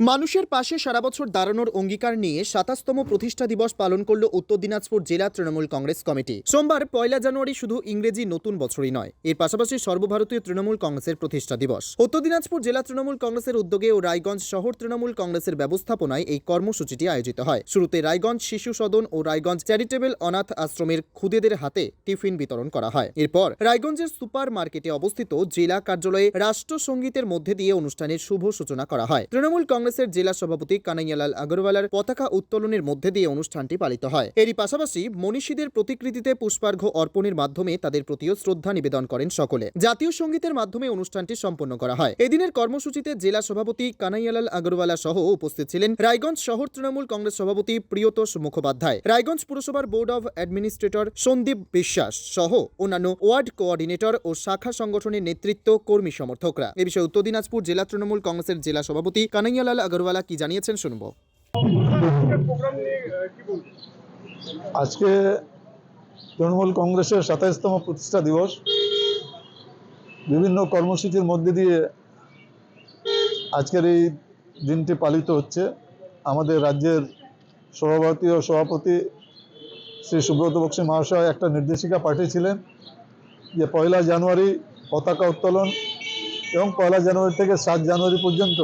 মানুষের পাশে সারা বছর দাঁড়ানোর অঙ্গীকার নিয়ে সাতাশতম প্রতিষ্ঠা দিবস পালন করল উত্তর দিনাজপুর জেলা তৃণমূল কংগ্রেস কমিটি। সোমবার পয়লা জানুয়ারি শুধু ইংরেজি নতুন বছরই নয়, এর পাশাপাশি সর্বভারতীয় তৃণমূল কংগ্রেসের প্রতিষ্ঠা দিবস। উত্তর দিনাজপুর জেলা তৃণমূল কংগ্রেসের উদ্যোগে ও রায়গঞ্জ শহর তৃণমূল কংগ্রেসের ব্যবস্থাপনায় এই কর্মসূচিটি আয়োজিত হয়। শুরুতে রায়গঞ্জ শিশু সদন ও রায়গঞ্জ চ্যারিটেবল অনাথ আশ্রমের খুদেদের হাতে টিফিন বিতরণ করা হয়। এরপর রায়গঞ্জের সুপার মার্কেটে অবস্থিত জেলা কার্যালয়ে রাষ্ট্রসঙ্গীতের মধ্যে দিয়ে অনুষ্ঠানের শুভ সূচনা করা হয়। তৃণমূল কংগ্রেসের জেলা সভাপতি কানাইয়ালাল আগরওয়ালার পতাকা উত্তোলনের মধ্যে দিয়ে অনুষ্ঠানটি পালিত হয়। এরই পাশাপাশি মনীষীদের প্রতিকৃতিতে পুষ্পার্ঘ অর্পণের মাধ্যমে তাদের প্রতিও শ্রদ্ধা নিবেদন করেন সকলে। জাতীয় সঙ্গীতের মাধ্যমে অনুষ্ঠানটি সম্পন্ন করা হয়। এদিনের কর্মসূচিতে জেলা সভাপতি কানাইয়ালাল আগরওয়ালা সহ উপস্থিত ছিলেন রায়গঞ্জ শহর তৃণমূল কংগ্রেস সভাপতি প্রিয়তোষ মুখোপাধ্যায়, রায়গঞ্জ পুরসভার বোর্ড অব অ্যাডমিনিস্ট্রেটর সন্দীপ বিশ্বাস সহ অন্যান্য ওয়ার্ড কোঅর্ডিনেটর ও শাখা সংগঠনের নেতৃত্ব কর্মী সমর্থকরা। এ বিষয়ে উত্তর দিনাজপুর জেলা তৃণমূল কংগ্রেসের জেলা সভাপতি কানাইয়ালাল আগরওয়ালা কি জানিয়েছেন শুনব। আজকে তৃণমূল কংগ্রেসের সাতাইশতম প্রতিষ্ঠা দিবস। বিভিন্ন কর্মসূচির মধ্যে দিয়ে আজকের এই দিনটি পালিত হচ্ছে। আমাদের রাজ্যের সভাপতি ও সভাপতি শ্রী সুব্রত বক্সী মহাশয় একটা নির্দেশিকা পাঠিয়েছিলেন যে পয়লা জানুয়ারি পতাকা উত্তোলন এবং পয়লা জানুয়ারি থেকে সাত জানুয়ারি পর্যন্ত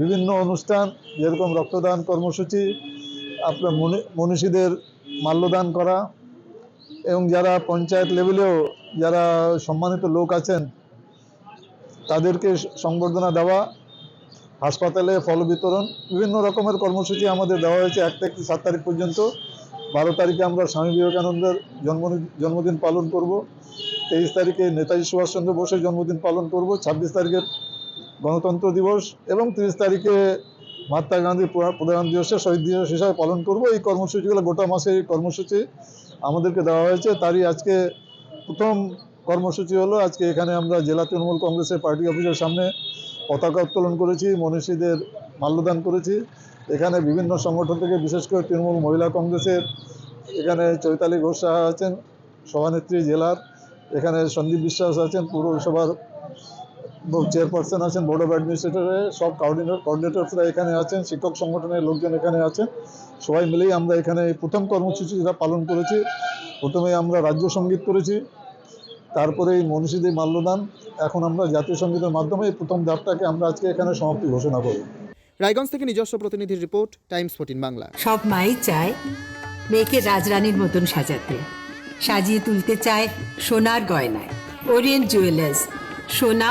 বিভিন্ন অনুষ্ঠান, যেরকম রক্তদান কর্মসূচি, আপনার মনীষীদের মাল্যদান করা, এবং যারা পঞ্চায়েত লেভেলেও যারা সম্মানিত লোক আছেন, তাদেরকে সংবর্ধনা দেওয়া, হাসপাতালে ফল বিতরণ, বিভিন্ন রকমের কর্মসূচি আমাদের দেওয়া হয়েছে এক থেকে সাত তারিখ পর্যন্ত। বারো তারিখে আমরা স্বামী বিবেকানন্দের জন্মদিন জন্মদিন পালন করব, তেইশ তারিখে নেতাজি সুভাষচন্দ্র বোসের জন্মদিন পালন করব, ছাব্বিশ তারিখে গণতন্ত্র দিবস এবং তিরিশ তারিখে মহাত্মা গান্ধী প্রধান দিবসে, শহীদ দিবস হিসাবে পালন করব। এই কর্মসূচিগুলো গোটা মাসে এই কর্মসূচি আমাদেরকে দেওয়া হয়েছে। তারই আজকে প্রথম কর্মসূচি হলো, আজকে এখানে আমরা জেলা তৃণমূল কংগ্রেসের পার্টি অফিসের সামনে পতাকা উত্তোলন করেছি, মনীষীদের মাল্যদান করেছি। এখানে বিভিন্ন সংগঠন থেকে, বিশেষ করে তৃণমূল মহিলা কংগ্রেসের, এখানে চৈতালি ঘোষ আছেন, সভানেত্রী জেলার, এখানে সন্দীপ বিশ্বাস আছেন, পৌরসভার চেয়ারপারসন আছেন বোর্ড অফ অ্যাডমিনিস্ট্রেটরের সব কোঅর্ডিনেটর কোঅর্ডিনেটরসরা এখানে আছেন শিক্ষক সংগঠনের লোকজন এখানে আছেন। সবাই মিলেই আমরা এখানে এই প্রথম কর্মসূচিটা পালন করেছি প্রথমে আমরা রাজ্য সংগীত করেছি তারপরে এই মনীষীদের মাল্যদান এখন আমরা জাতীয় সঙ্গীতের মাধ্যমে এই প্রথম ধাপটাকে আমরা আজকে এখানে সমাপ্তি ঘোষণা করি রায়গঞ্জ থেকে নিজস্ব প্রতিনিধির রিপোর্ট টাইমস ফোর্টিন বাংলা। সব মাই চায় মেয়েকে রাজরানীর মতন সাজাতে সাজিয়ে তুলতে চায় সোনার গয়নায়। ওরিয়েন্ট জুয়েলার্স সোনা